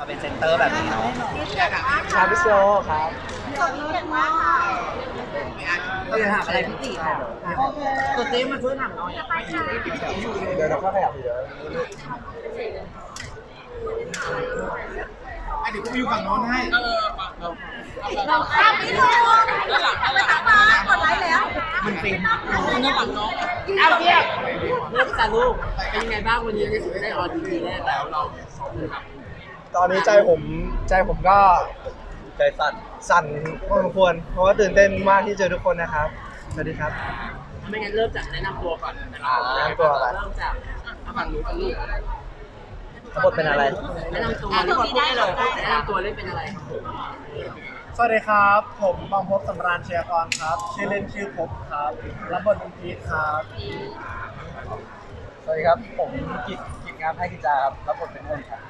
มาเป็นเซนเตอร์แบบนี้เนาะชาบิโซครับเราจะถามอะไรพี่ตีค่ะตัวเต้มาช่วยถามน้อยเดี๋ยวเราเข้าขยับเดี๋ยวอะเดี๋ยวกูไปอยู่ฝั่งโน้นให้เราข้ามไม่ถูกไปตามมากดไลค์แล้ว มันเป็นน้องฝั่งน้องเอาเรียกเริ่มจากลูกเป็นยังไงบ้างวันนี้ได้ออนดีแรกแล้วเรา ตอนนี้ใจผมใจผมก็ใจสั่นสั่นพอสมควรเพราะว่าตื่นเต้นมากที่เจอทุกคนนะครับ สวัสดีครับไม่งั้นเริ่มจากแนะนำตัวก่อนอ่าแนะนำตัวก่อน เริ่มจากฝั่งนู้นฝั่งลูกทั้งหมดเป็นอะไร แนะนำตัวทุกคนพูดได้เลยแนะนำตัวเล่นเป็นอะไรสวัสดีครับ ผมบางพบสำราญเชียร์กรครับ ชื่อเล่นชื่อพบครับ รับบทเป็นพีทครับ สวัสดีครับ ผมกิจกิจงามให้กิจาครับรับบทเป็นอ้นครับ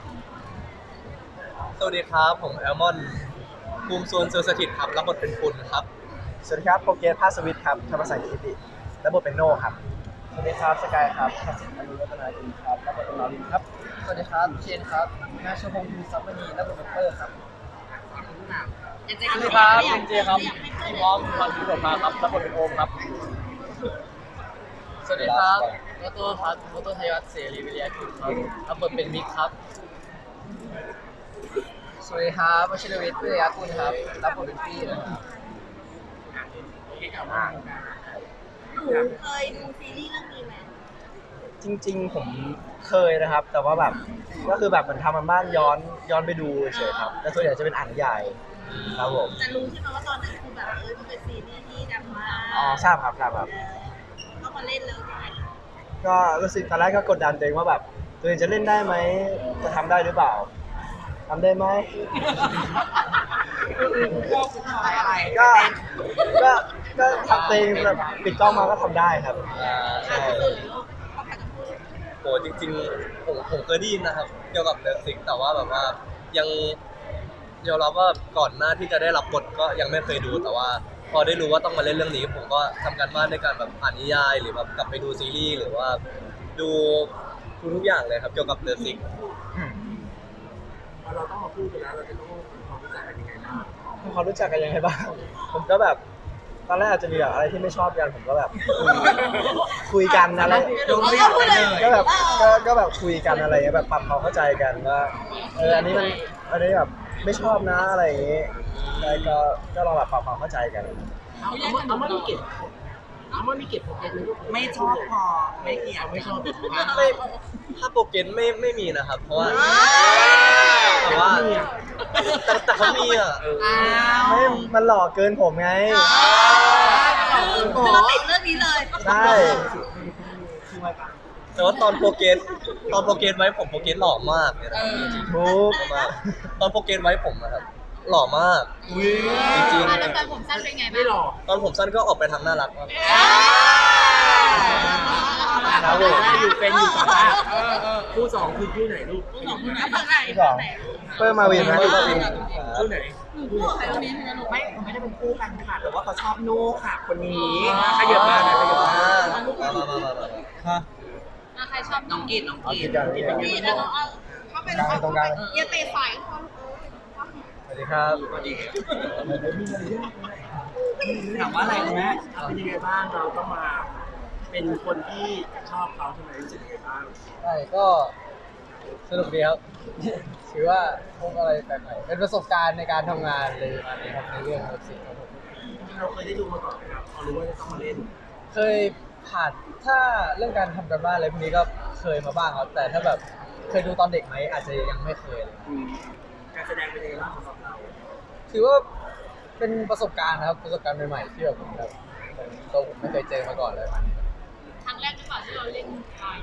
สวัสดีครับ ผมแอลมอน ภูมิส่วนเซอร์สถิตครับ รับบทเป็นคุณครับ สวัสดีครับโปรเกสภาสวิทย์ครับธรรมศาสตร์กิติรับบทเป็นโน่ครับ สวัสดีครับสกายครับทัศน์อนุรัตนาดีครับรับบทเป็นลาลินครับ สวัสดีครับเชนครับนาชพงศ์ภูซับมณีรับบทเป็นเปอร์ครับสวัสดีครับเป็นเจครับพี่พร้อมวันพิโรพาครับรับบทเป็นโอมครับ สวัสดีครับโมโต้ครับโมโต้ไทยวัฒน์เสรีวิริยะคุณครับรับบทเป็นมิกครับ สวัสดีครับวชิรวิทย์วิทยากุลครับรับบทเป็นฟี่นะครับหนูเคยดูซีรีส์เรื่องนี้ไหมจริง ๆ ผมเคยนะครับ แต่ว่าแบบก็คือแบบเหมือนทำมันบ้านย้อนย้อนไปดูเฉยๆครับแต่ส่วนใหญ่จะเป็นอ่านนิยายครับผมแต่รู้ใช่ไหมว่าตอนนั้นคือแบบเออมันเป็นซีรีส์ที่ดังมากอ๋อทราบครับทราบครับ เออเข้ามาเล่นแล้วใช่ไหมก็รู้สึกตอนแรกก็กดดันตัวเองว่าแบบตัวเองจะเล่นได้ไหมจะทำได้หรือเปล่า ทำได้ไหมก็ ก็ก็ทำเองแบบปิดกล้องมาก็ทำได้ครับใช่โหจริงๆผมผมเคยได้ยินนะครับ เกี่ยวกับเดอะซิกแต่ว่าแบบว่ายังยอมรับว่าก่อนหน้าที่จะได้รับบทก็ยังไม่เคยดูแต่ว่า พอได้รู้ว่าต้องมาเล่นเรื่องนี้ ผมก็ทำการบ้านในการแบบอ่านนิยาย หรือแบบกลับไปดูซีรีส์หรือว่า ดูทุกอย่างเลยครับ เกี่ยวกับเดอะซิก เราต้องมาพูดกันแล้วเราจะต้องความรู้จักกันยังไงบ้างเขารู้จักกันยังไงบ้าง ผมก็แบบตอนแรกอาจจะมีแบบอะไรที่ไม่ชอบกันผมก็แบบ คุยคุยกันอะไรดูไม่อยากกันเลยก็แบบก็ก็แบบคุยกันอะไรเงี้ยแบบปรับความเข้าใจกันว่าเอออันนี้มันอันนี้แบบไม่ชอบนะอะไรอย่างงี้แล้วก็ก็ลองแบบปรับความเข้าใจกัน เอาเอาเอามามีเก็บเอามามีเก็บโปรแกรมในลูกไม่ชอบพอไม่เกี่ยวไม่ชอบไม่ถ้าโปรเกรสไม่ไม่มีนะครับ เพราะว่า แต่ว่าแต่แต่เขามีอะไม่มันหล่อเกินผมไง คือเราติดเรื่องนี้เลยใช่ แต่ว่าตอนโปรเกรสตอนโปรเกรสไว้ผมโปรเกรสหล่อมากเลยนะจริงทุกๆมากตอนโปรเกรสไว้ผมนะครับ หล่อมากจริงแล้วตอนผมสั้นเป็นไงไม่หลอกๆตอนผมสั้นก็ออกไปทางน่ารักมากครับผม อยู่เป็นอยู่ต่อมาคู่สองคือคู่ไหนลูกสองคนไหนฝั่งไหนที่สองเพิ่มมาวินไหมคู่ไหนคู่ใครตรงนี้นะลูกไม่เขาไม่ได้เป็นคู่กันค่ะ แต่ว่าเขาชอบโน่ค่ะ คนนี้ขยับมาหน่อยขยับมามามามามามาอะใครชอบน้องกีดน้องเอากีคิดดกันคิดกันกีดแล้วเอาเข้าไปกลางตรงกลาง อย่าเตะสายเขา สวัสดีครับถามว่าอะไรรู้ไหมเอาเป็นยังไงบ้างเราต้องมาเป็นคนที่ชอบเขาใช่ไหมรู้สึกยังไงบ้างใช่ก็สนุกดีครับ ถือว่าพบอะไรแปลกใหม่เป็นประสบการณ์ในการทำงานเลยอันนี้ครับในเรื่องครับสิครับผมเราเคยได้ดูมาก่อนไหมครับพอรู้ว่าจะต้องมาเล่น เคยผ่านถ้าเรื่องการทำกันบ้านอะไรพวกนี้ก็เคยมาบ้างครับ แต่ถ้าแบบเคยดูตอนเด็กไหมอาจจะยังไม่เคยเลย การแสดงเป็นยังไงบ้างสำหรับเราถือว่าเป็นประสบการณ์นะครับประสบการณ์ใหม่ๆที่แบบผมแบบตัวผมไม่เคยเจอมาก่อนเลยครั้งแรกหรือเปล่าที่เราเล่นลอย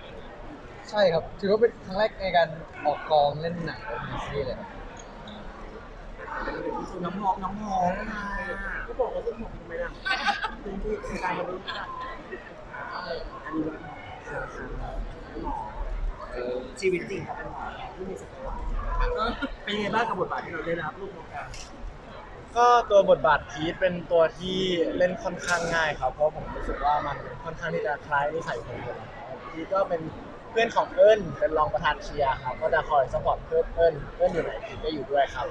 ใช่ครับ ถือว่าเป็นครั้งแรกในการออกกองเล่นหนังแบบนี้ซีรีส์เลยครับน้องหอมน้องหอมค่ะก็บอกว่าต้องหมกทำไมล่ะเป็นที่ในการมาดูอันนี้หมอชีวิตจริงเขาเป็นหมอที่มีสเปรย์ เป็นยังไงบ้างกับบทบาทที่เราได้รับลูกวงการก็ตัวบทบาทพีทเป็นตัวที่เล่นค่อนข้างง่ายครับ เพราะผมรู้สึกว่ามันค่อนข้างที่จะคล้ายนิสัยผมอยู่แล้วพีทก็เป็นพื่อนของเอิญเป็นรองประธานเชียร์ครับก็จะคอยสปอร์ตเพื่อนเอิญเอิญอยู่ไหนทีมก็อยู่ด้วยครับ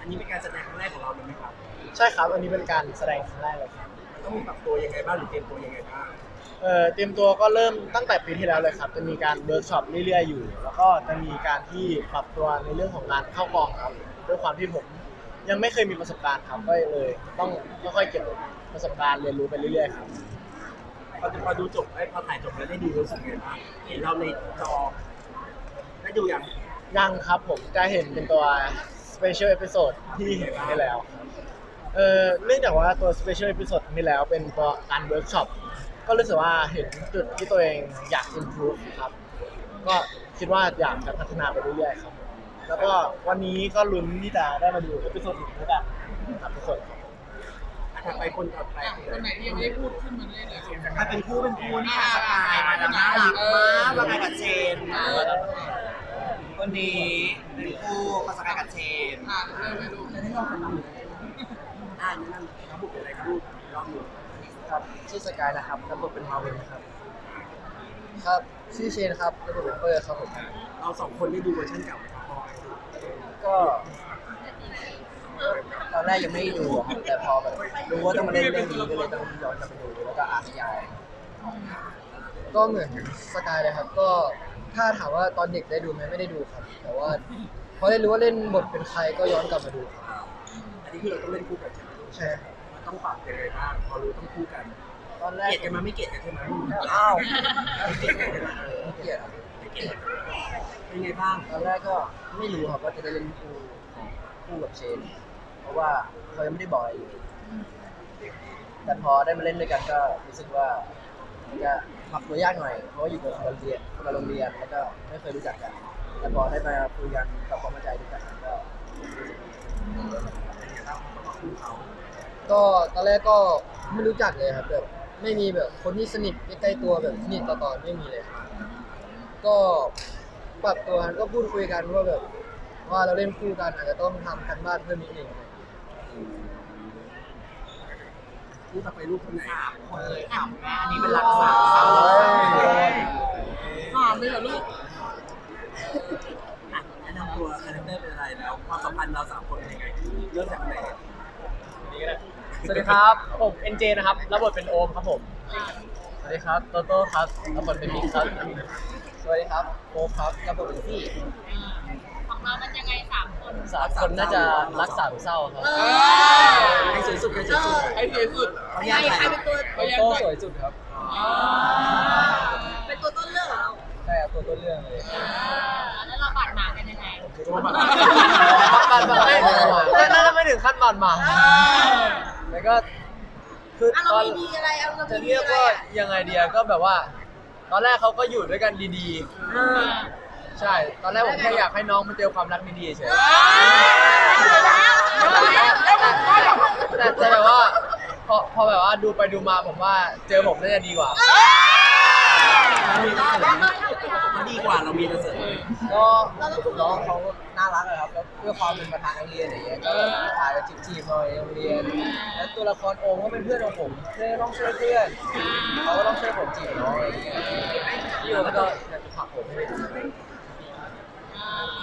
อันนี้เป็นการแสดงครั้งแรกของเราเลยไหมครับ ใช่ครับอันนี้เป็นการแสดงครั้งแรกเลยครับมันต้องมีปรับตัวยังไงบ้างหรือเตรียมตัวยังไงบ้าง เอ่อเตรียมตัวก็เริ่มตั้งแต่ปีที่แล้วเลยครับ จะมีการเวิร์กช็อปเรื่อยๆอยู่ แล้วก็จะมีการที่ปรับตัวในเรื่องของงานเข้ากองครับด้วยความที่ผมยังไม่เคยมีประสบการณ์ครับก็เลย ต้องค่อยๆเก็บประสบการณ์เรียนรู้ไปเรื่อยๆครับพอพอดูจบไอ้ยพอถ่ายจบแล้วได้ดูรู้สึกไงบ้างเห็นเราในจอได้ดูยังยังครับผมจะเห็นเป็นตัว special episode ที่เห็นไปแล้วครับเอ่อเนื่องจากว่าตัว special episode ที่แล้วเป็นตัวการเวิร์กช็อป ก็รู้สึกว่าเห็นจุดที่ตัวเองอยาก improve ครับ ก็คิดว่าอยากจะพัฒนาไปเรื่อยๆครับ แล้วก็วันนี้ก็ลุ้นที่จะได้มาดูเอพิโซดอื่นด้วยกันครับทุกคนครับอะถัดไปคนต่อไปคนไหนที่ยังไม่ได้พูดขึ้นมาเลยเลยถ้าเป็นคู่เป็นคู่นี่ค่ะสกายมาแล้วน่ารักมากสกายกับเชนวันนี้เป็นคู่ก็สกายกับเชนอ่านเริ่มไม่รู้อ่านี่นั่นครับบุกอะไรครับลองดู ครับชื่อสกายนะครับรับบทเป็นมาวินนะครับครับชื่อเชนครับรับบทเป็นเปอร์ครับผมเราสองคนได้ดูเวอร์ชันเก่าไหมครับพอก็ตอนแรกยังไม่ได้ดูอะครับแต่พอแบบรู้ว่าต้องมาเล่นเรื่องนี้ก็เลยต้องย้อนกลับไปดูแล้วก็อ่านนิยายก็เหมือนสกายเลยครับ ก็ถ้าถามว่าตอนเด็กได้ดูไหมไม่ได้ดูครับ แต่ว่าพอได้รู้ว่าเล่นบทเป็นใครก็ย้อนกลับมาดูครับอันนี้คือเราต้องเล่นคู่กันใช่ไหมใช่ครับมัน ต้องปรับยังไงบ้างพอรู้ต้องคู่กันตอนแรเกกลียดกันมาไม่เกลียดกันใช่ไหมอ้าวไม่เกลียดกันใช่ไหมไม่เกลียดครับไม่เกลียดเป็นไงบ้างตอนแรกก็ไม่รู้ครับว่าจะได้เล่นคู่คู่กับเชน เพราะว่าเขายังไม่ได้บอกอะไรเลยแต่พอได้มาเล่นด้วยกันก็รู้สึกว่าจะปรับตัวยากหน่อย เพราะว่าอยู่กับคนละเรียนคนละโรงเรียนแล้วก็ไม่เคยรู้จักกัน แต่พอได้มาคุยกันกับความเข้าใจด้วยกันก็รู้สึกดี ก็ตอนแรกก็ไม่รู้จักเลยครับแบบไม่มีแบบคนที่สนิทใกล้ๆตัวแบบสนิทต่อๆไม่มีเลยครับก็ปรับตัวกันก็พูดคุยกันว่าแบบว่าเราเล่นคู่กันอาจจะต้องทำกันบ้านเพิ่มนิดนึงอะไรอย่างเงี้ยคู่ต่อไปรูปคนไหนคนเลยถามแม่อันนี้เป็นรักสาวสาวถามเลยเหรอลูกอะแนะนำตัวคาแรคเตอร์เป็นอะไรแล้วความสัมพันธ์เราสามคนเป็นยังไงเริ่มจากไหน สวัสดีครับ ผมเอ็นเจนะครับ รับบทเป็นโอมครับผม สวัสดีครับ โตโต้ครับ รับบทเป็นมิกครับ สวัสดีครับโฟกครับ รับบทเป็นพี่ของเรามันยังไงสามคน สามคนน่าจะรักสามเศร้าครับใครสวยสุดใครสวยสุดไอ้สวยสุดเขาใคแยรกใครใครเป็นตัวโตโต้สวยสุดครับเป็นตัวต้นเรื่องเหรอใช่ครับตัวต้นเรื่องเลยแล้วเราบาดหมางกันยังไงตัวแบบบานบานไม่น่าจะไม่ถึงขั้นบานหมาง แล้วก็คืออะตเราอนมีดีอะไรเอาเราจะมีดีเรียกอะไรว่าอะยังไงเดียก็แบบว่า ตอนแรกเขาก็อยู่ด้วยกันดีๆใช่ ตอนแรกผมแค่อยากให้น้องมาเจอความรักดีๆเฉยแต่แต่แบบว่าพอพอแบบว่าดูไปดูมาผมว่าเจอผมน่าจะดีกว่า เขาดีกว่าเรามีแต่เสริมก็น้องเขาน่ารักอะครับแล้วด้วยความเป็นประธานนักเรียนอย่างเงี้ยก็แบบถ่ายจีบจีบๆหน่อยในโรงเรียน แล้วตัวละครโอมก็เป็นเพื่อนของผมเพื่อนต้องช่วยเพื่อนเขาก็ต้องช่วยผมจีบน้องอะไรอย่างเงี้ยพี่โอมก็อยากจะผลักผมให้ไปดู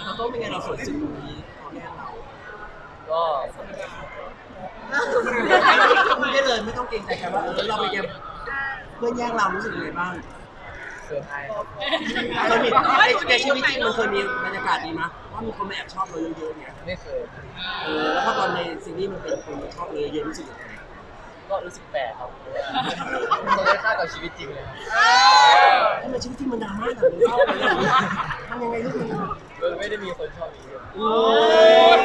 เราต้องเป็นไงเราสวยสุดตรงนี้เขาแยกเราก็ไม่ได้เลยไม่ต้องเกรงใจกันว่าเออเราเป็นยังเพื่อนแยกเรารู้สึกยังไงบ้าง เซอร์ไพรส์ครับเคยมีในในชีวิตจริงมันเคยมีบรรยากาศดีมั้ยว่ามีคนมาแอบชอบเราเยอะๆเนี่ยไม่เคยเออแล้วพอตอนในซีรีส์มันเป็นคนมาชอบเราเยอะๆรู้สึกยังไงก็รู้สึกแปลกครับเพราะว่ามันไม่ค่ากับชีวิตจริงเลยครับทำไมชีวิตจริงมันดราม่าหนักเลยชอบอะไรอย่างเงี้ยมันยังไงลูกมันมันไม่ได้มีคนชอบอีกเยอะโอ้ย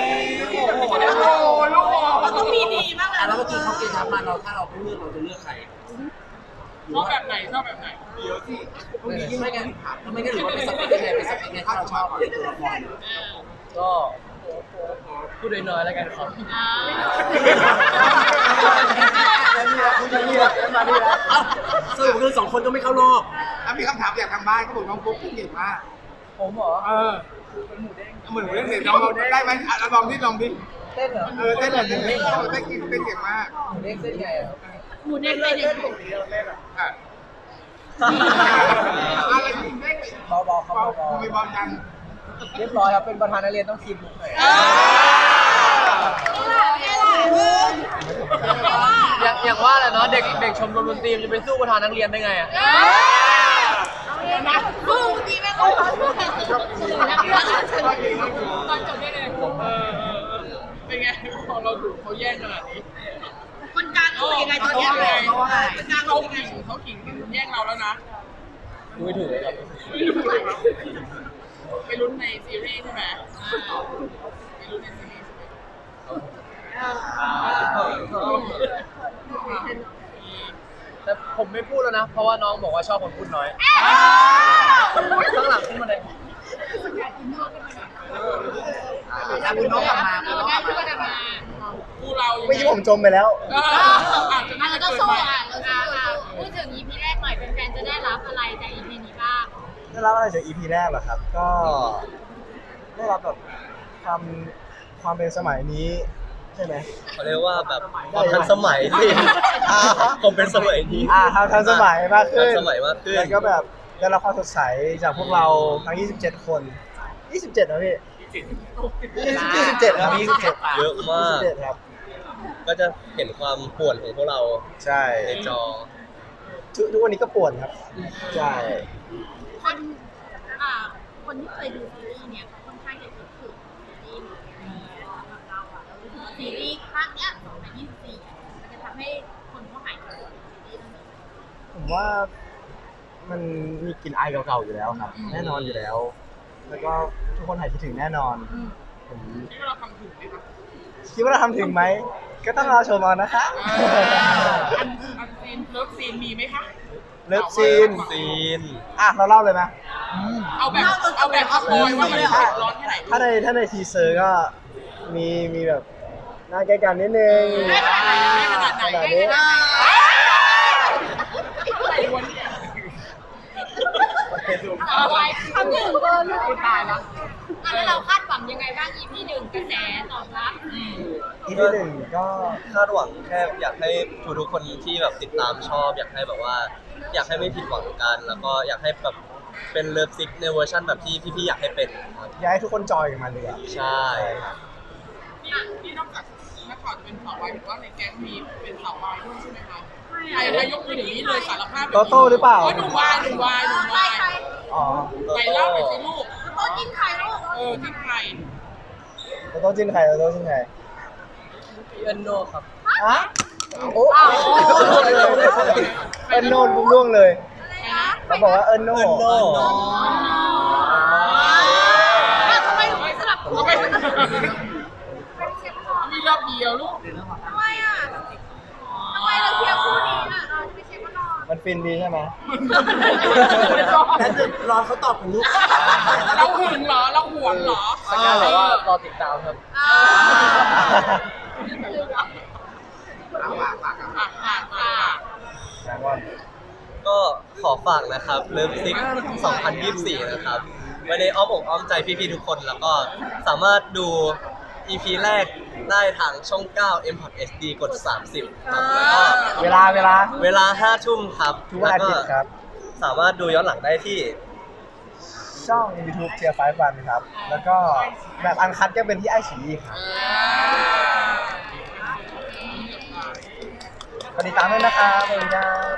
เราต้องมีดีบ้างแหอะละแล้วเมื่อกี้เขาเกณฑ์ทับมาเราถ้าเราไม่เลือกเราจะเลือกใคร ชอบแบบไหนชอบแบบไหนไม่งั้นไม่งั้นทำไมงั้นหรือว่าเป็นสเปคยังไงเป็นสเปคไงถ้าเราชอบในตัวละครก็พูดน้อยๆแล้วกันครับเอ้าสรุปคือสองคนก็ไม่เข้ารอบถ้ามีคำถามอยากทางบ้านเขาบอกน้องปุ๊กเก่งมากผมเหรอเออเหมือนหมูเด้งเหมือนหมูเด้งเสร็จน้องได้ไหมลองที่ลองดิเต้นเหรอเออเต้นเต้นเต้นเก่งเต้นเก่งมากหมูเด้งเต้นไงครับ หมูเด้งเป็นอย่างนี้อะอะไรยิงเด้งเบาๆครับเบาทำไมเบาจังๆเรียบร้อยครับเป็นประธานนักเรียนต้องคีบลุกหน่อยอย่างอย่างว่าแหละเนาะเด็กเด็กชมรมดนตรีมันจะไปสู้ประธานนักเรียนได้ไงอะสู้ดีไหมคุณตอนจบได้เลยเออเออเออเป็นไงพอเราถูกเขาแย่งขนาดนี้ คนกยังไงตอนนี้เขาเลยเขาคนางเขาขิงเขาขิงแย่งเราแล้วนะดูไม่ถูกเลยครับไม่รู้เลยไปลุ้นในซีรีส์ใช่ไหมไปลุ้นในซีรีส์ใช่ไหมแต่ผมไม่พูดแล้วนะ เพราะว่าน้องบอกว่าชอบคนพูดน้อยข้างหลังขึ้นมาเลยแล้วคุณน้องกลับมาคุณน้องกลับมา เรายังไงเมื่อกี้ผมจมไปแล้ว เอออาจจะอะน่าเราจะก็เกิดสู้ใหม่อะเราสู้พูดถึง EP แรกหน่อยแฟนๆจะได้รับอะไรจาก EP นี้บ้าง ได้รับอะไรจาก EP แรกเหรอครับ ก็ได้รับแบบความความเป็นสมัยนี้ใช่ไหม เขาเรียกว่าแบบความทันสมัยสิผมเป็นสมัยนี้อ่าครับทันสมัยมากขึ้นทันสมัยมากขึ้นแล้วก็แบบได้รับความสดใสจากพวกเราทั้ง 27 คน 27นะพี่27ครับ27 เยอะมาก 27ครับ ก็จะเห็นความป่วนของพวกเราใช่ในจอ ทุกทุกวันนี้ก็ป่วนครับ ใช่ คนอ่าคนที่เคยดูซีรีส์เนี่ยเขาค่อนข้างจะคิดถึงซีรีส์สำหรับเราอะเรารู้สึกว่าซีรีส์ภาคเนี้ย2024อะมันจะทำให้คนเขาหายคิดถึงซีรีส์เรื่องนี้ผมว่ามันมีกลิ่นอายเก่าๆอยู่แล้วครับ แน่นอนอยู่แล้ว แล้วก็ทุกคนหายคิดถึงแน่นอน ผมที่เราทำถูกไหมครับคิดว่าเราทำถึงไหม ก็ต้องรอชมเอานะคะอันอันซีนเลิฟซีนมีไหมคะ เลิฟซีนซีนอะเราเล่าเลยไหมเอาแบบเอาแบบสปอยว่ามันเผ็ดร้อนแค่ไหนถ้าในถ้าในทีเซอร์ก็มีมีแบบหน้าใกล้กันนิดนึงได้ขนาดไหนได้ขนาดไหนขนาได้นี้ขนาดไหนอะไรวะเนี่งเบอร์ลูกตายแล้ว แล้วเราคาดหวังยังไงบ้าง EP หนึ่งกระแสตอบรับอีพีหนึ่งก็คาดหวังแค่อยากให้ทุกๆคนที่แบบติดตามชอบ อยากให้แบบว่า อยากให้ไม่ผิดหวังกัน แล้วก็อยากให้แบบเป็นเลิฟซิกในเวอร์ชันแบบที่พี่ๆอยากให้เป็นครับอยากให้ทุกคนจอยกับมันเลยอะใช่ครับนี่นี่นอกจากนักข่าวจะเป็นสาววายถือว่าในแก๊งมีเป็นสาววายด้วยใช่ไหมคะใครใครยกมือถึงนี้เลยสารภาพโตโต้หรือเปล่าโอ้ยหนุ่มวายหนุ่มวายหนุ่มวายอ๋อ ไหนเล่าหน่อยสิลูก โต๊ะกินไข่ลูก เออที่ใครโตโต้จิ้นใครโตโต้จิ้นใครเอ็นโนครับฮะโอ้เอ็นโน่ปุ๊บล่วงเลยอะไรนะเขาบอกว่าเอ็นโน่เอิ้นโนทำไมถึงไม่สลับตัวไมมีรอบเดียวลูก ฟินดีใช่ไหมแล้วจะรอเขาตอบของลูกเราหึงเหรอ เราหวงเหรอสกายบอกว่ารอติดตามครับอ่าอะอะอะก็ขอฝากนะครับเลิฟซิก 2024 นะครับไว้ในอ้อมอกอ้อมใจพี่ๆทุกคนแล้วก็สามารถดู EP แรกได้ทางช่อง 9 m p o r t SD กด 30ครับแล้วก็ เวลาเวลา เวลา5ทุ่มครับทุกวันอาทิตย์ครับแล้วก็สามารถดูย้อนหลังได้ที่ ช่อง YouTube เทียร์ไฟวันครับ แล้วก็แบบอันคัดก็เป็นที่ไอฉีครับกดติดตามด้วยนะครับขอบคุณครับ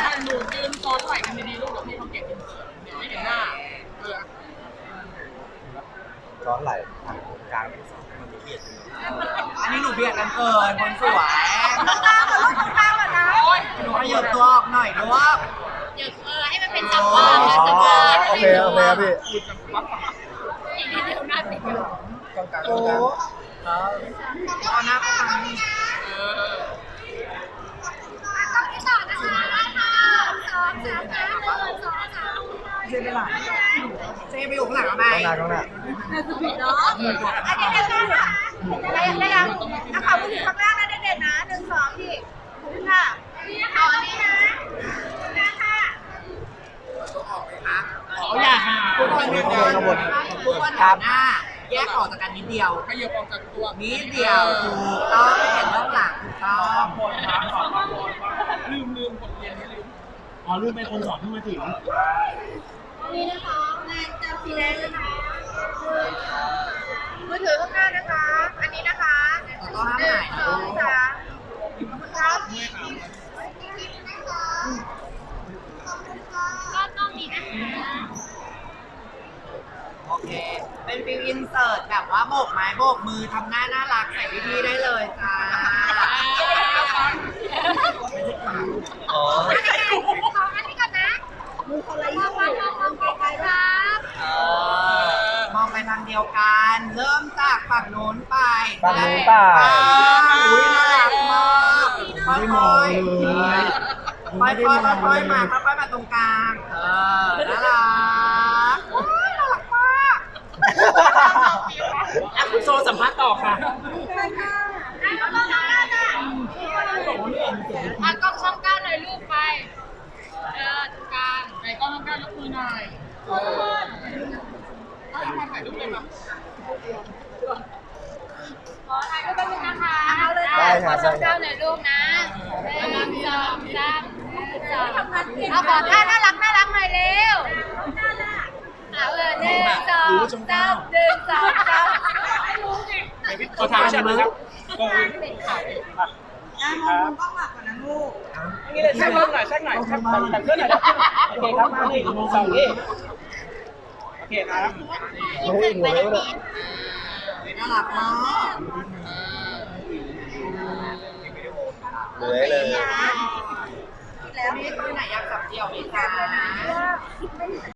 ถ้าหนูยืนซ้อนไหล่กันดีๆลูกเดี๋ยวพี่เขาเก็บเดี๋ยวไม่เห็นหน้าเออร้อนไหลอะกลาง อันนี้หนูเบียดกันเกินคนสวยโอ๊ยหนูขยับตัวออกหน่อยด้วย เดี๋ยวเออให้มันเป็นจังหวะนะจังหวะโอเคโอเคครับพี่อีกนิดเดียวหน้าติดกันกลางกลางกลางเอาหน้าเข้าไปเออต้องที่ต่อนะคะสองสามหนึ่งสองสามเซไปหลังเซไปอยู่ข้างหลังทำไมกลางหน้ากลางหน้าเนาะอันนี้เด็กๆนะคะ ได้ยังได้ยังถ้าเขาพูดถึงครั้งแรกนะเด็กๆนะหนึ่งสองที่ค่ะนี่นะคะนี่นะนะคะเอาอย่าหาทุกคนข้างบนข้างบนทุกคนหันหน้าแยกออกจากกันนิดเดียวขยับออกจากตัวนิดเดียวถูกต้องไม่เห็นเบื้องหลังถูกต้องลืมลืมบทเรียนนี้ลืมออ๋อลืมไปคนสอนเพิ่งมาถึงนี่นะคะงานจับสีแดงนะคะ มือถือข้างหน้านะคะ อันนี้นะคะหนึ่งสองสามขอบคุณครับก็ต้องมีนะคะโอเค เป็นฟิลอินเสิร์ตแบบว่าโบกไม้โบกมือทำหน้าน่ารักใส่พี่ๆได้เลยจ้าอ๋อขออันนี้ก่อนนะมือคนละยี่สิบมองไกลๆครับมองไปทางเดียวกัน เริ่มจากฝั่งโน้นไปฝั่งนู้นเปล่าอ่อุ้ยน่ารักมากค่อยๆค่อยๆค่อยๆค่อยๆมาค่อยๆมาตรงกลางเออน่ารักโอ้ยน่ารักมากอะคุณโซสัมภาษณ์ต่อค่ะ อะกล้องช่องเก้าหน่อยลูกไป เออตรงกลางไหนกล้องน้ำก้าวยกมือหน่อยเอามาถ่ายรูปเลยมา ขอถ่ายรูปแป๊บนึงนะคะได้ครับขอช่องเก้าหน่อยลูกนะหนึ่งสองสามสองเอาขอท่าน่ารักน่ารักหน่อยเร็วเอาเออหนึ่งสองสามหนึ่งสองสามขอถามเชิญเลยครับนี่เลยแช่งหน่อยแช่งหน่อยแช่งแต่งเพื่อนหน่อยโอเคครับมาหนึ่งสองนี่โอเคครับยิ้มหนึ่งไปเลยน่ารักมาก เหนื่อยเลย แล้วมีคนไหนอยากจับเดี่ยวไหมคะ